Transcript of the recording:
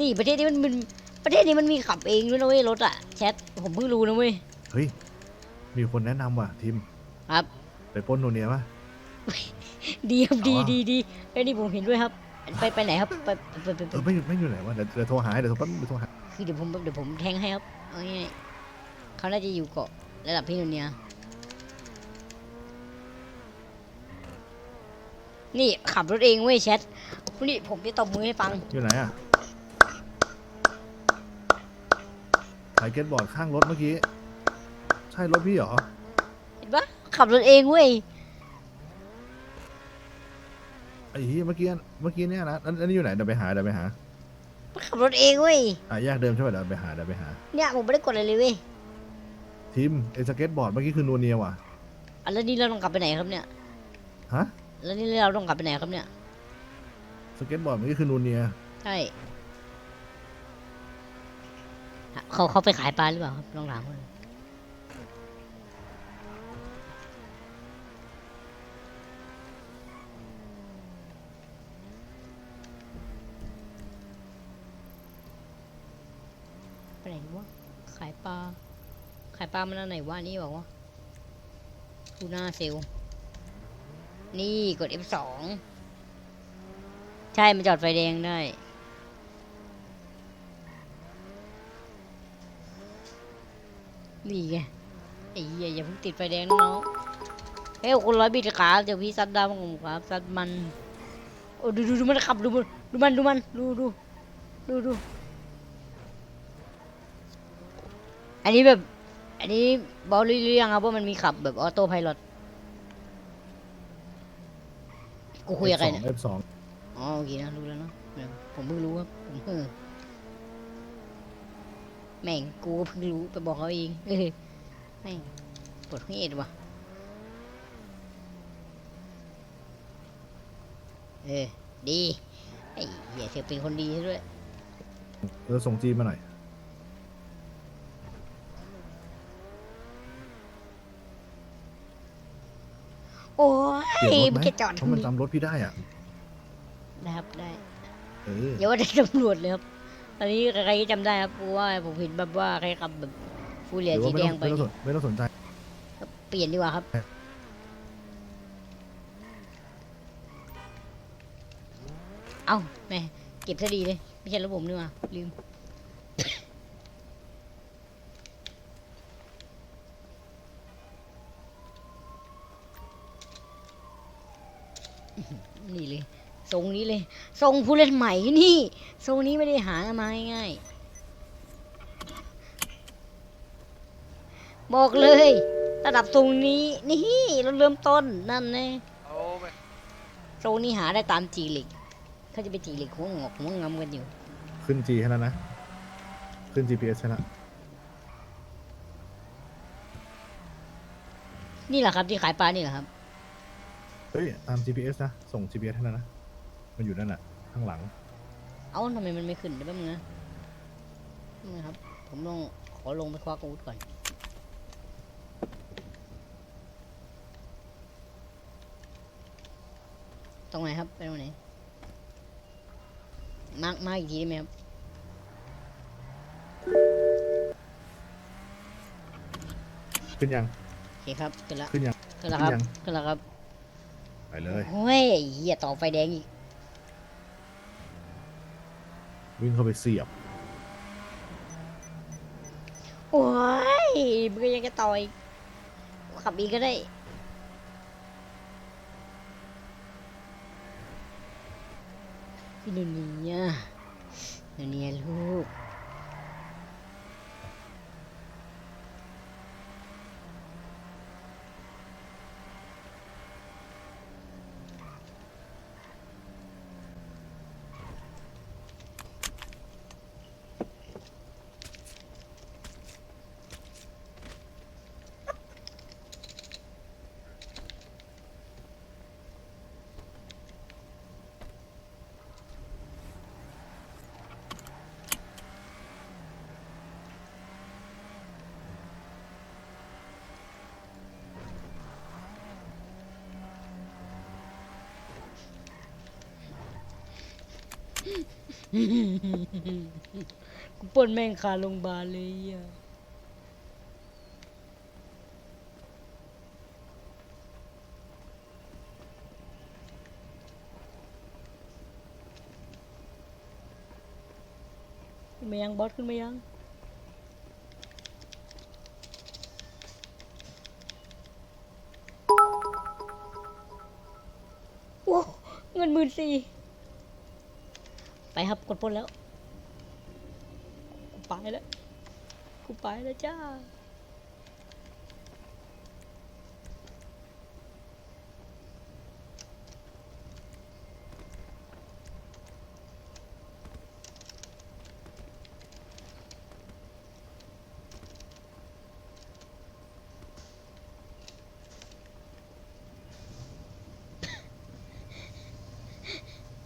นี่ประเทศนี้มันมันประเทศนี้มันมีขับเองด้วยนะเว้ยรถอะแชทผมเพิ่งรู้นะเว้ย เฮ้ย มีคนแนะนำว่ะทีมครับ ไปปล้นโนเนียป่ะดีครับดีอ๋อ ดีดีไอ้ยนี่ผมเห็นด้วยครับ ไปไปไหนครับไปไปไปไปเออไม่ไม่อยู่ไหนวะเดี๋ยวเดี๋ยวโทรหาให้เดี๋ยวโทรแป๊บเดี๋ยวโทรหาคือเดี๋ยวผมเดี๋ยวผมแทงให้ครับเอาง่ายๆเขาน่าจะอยู่เกาะระดับพี่นนเนี่ยนี่ขับรถเองเว้ยแชทนี่ผมจะตบมือให้ฟังอยู่ไหนอะายเก็ตบอร์ดข้างรถเมื่อกี้ ใช่รถพี่เหรอ เห็นปะขับรถเองเว้ย ไอ้ที่เมื่อกี้เมื่อกี้เนี่ยนะอันอันนี้อยู่ไหนเดี๋ยวไปหาเดี๋ยวไปหาขับรถเองเว้ย อะแยกเดิมใช่ป่ะเดี๋ยวไปหาเดี๋ยวไปหา เนี่ยผมไม่ได้กดอะไรเลยเว้ยทีมไอ้สเก็ตบอร์ดเมื่อกี้คือโนเนียว่ะ อะแล้วนี่เราต้องกลับไปไหนครับเนี่ย ฮะ แล้วนี่เราต้องกลับไปไหนครับเนี่ย สเก็ตบอร์ดเมื่อกี้คือโนเนีย ใช่ เขาเขาไปขายปลาหรือเปล่าครับลองถามเขาดูไปไหนวะขายปลาขายปลามันอันไหนวะนี่บอกว่าทูน่าเซลลนี่กด F2 ใช่ มันจอดไฟแดงได้ นี่ไงไอ้เหี้ยอย่าเพิ่งติดไฟแดงนะน้องเฮ้ยคุณร้อยบิดขาเดี๋ยวพี่ซัดดาวผมครับซัดมันโอ้ดูดูดูมันขับดูมันดูมันดูมันดูดูดูดูอันนี้แบบ อันนี้บอกหรือยังครับว่ามันมีขับแบบออโต้ไพลอตกูคุยกับใครเนี่ยเอฟสองอ๋อโอเคนะรู้แล้วเนอะเออผมเพิ่งรู้ครับผมเออ แม่งกูก็เพิ่งรู้ไปบอกเขาเองเออแม่งปวดหัวเอ็ดว่ะเออดีไอ้เหี้ยเธอเป็นคนดีซะด้วยเออส่งจีนมาหน่อยโอ้ยเปลี่ยนรถไหมึมงจะจอดเพราะมันจำรถพี่ได้อะ นะครับได้เอออย่าว่าแต่ตำรวจเลยครับ ตอนนี้ใครๆจำได้ครับเพราะว่าผมเห็นแบบว่าใครขับแบบฟูเรียหรือสีว่าไม่แดต้องงไปไม่ต้องสนไม่ต้องสนใจ เปลี่ยนดีกว่าครับ เอ้าแม่เก็บซะดีเลย ไม่ใช่ระบบนี่หว่าลืม นี่เลย ทรงนี้เลย ทรงผู้เล่นใหม่นี่ ทรงนี้ไม่ได้หามาง่ายๆบอกเลย ระดับทรงนี้ นี่เราเริ่มต้นนั่นแน่โอ้ไม่ทรงนี้หาได้ตามจีเหล็กเขาจะไปจีเหล็กหัวงอกหัวงำกันอยู่ ขึ้นจีแค่นั้นนะ ขึ้น GPS แค่นั้นนี่แหละครับที่ขายปลานี่แหละครับ เฮ้ย ตาม GPS นะ ส่ง GPS ให้แล้วนะ มันอยู่นั่นน่ะข้างหลัง เอ้าทำไมมันไม่ขึ้นได้บ้างนะนี่ครับ ผมลองขอลงไปคว้าอาวุธก่อน ตรงไหนครับไปตรงไหนมาร์กมาร์กอีกทีได้ไหมครับ ขึ้นยัง โอเคครับ ขึ้นแล้วขึ้นยัง ขึ้นแล้วครับยังขึ้นแล้วครับ ไปเลย โอ้ยเหี้ยต่อไฟแดงอีก วิ่งเข้าไปเสียบ โอ้ยมึงก็ยังจะต่อยขับอีกก็ได้พี่นุนีอะ กูปล้นแม่งคาโรงพยาบาลเลยอะขึ้นมายังบอสขึ้นมายังโอ้เงินหมื่นสี่ ไปครับกดปุ่นแล้ว กูไปแล้ว กูไปแล้วจ้า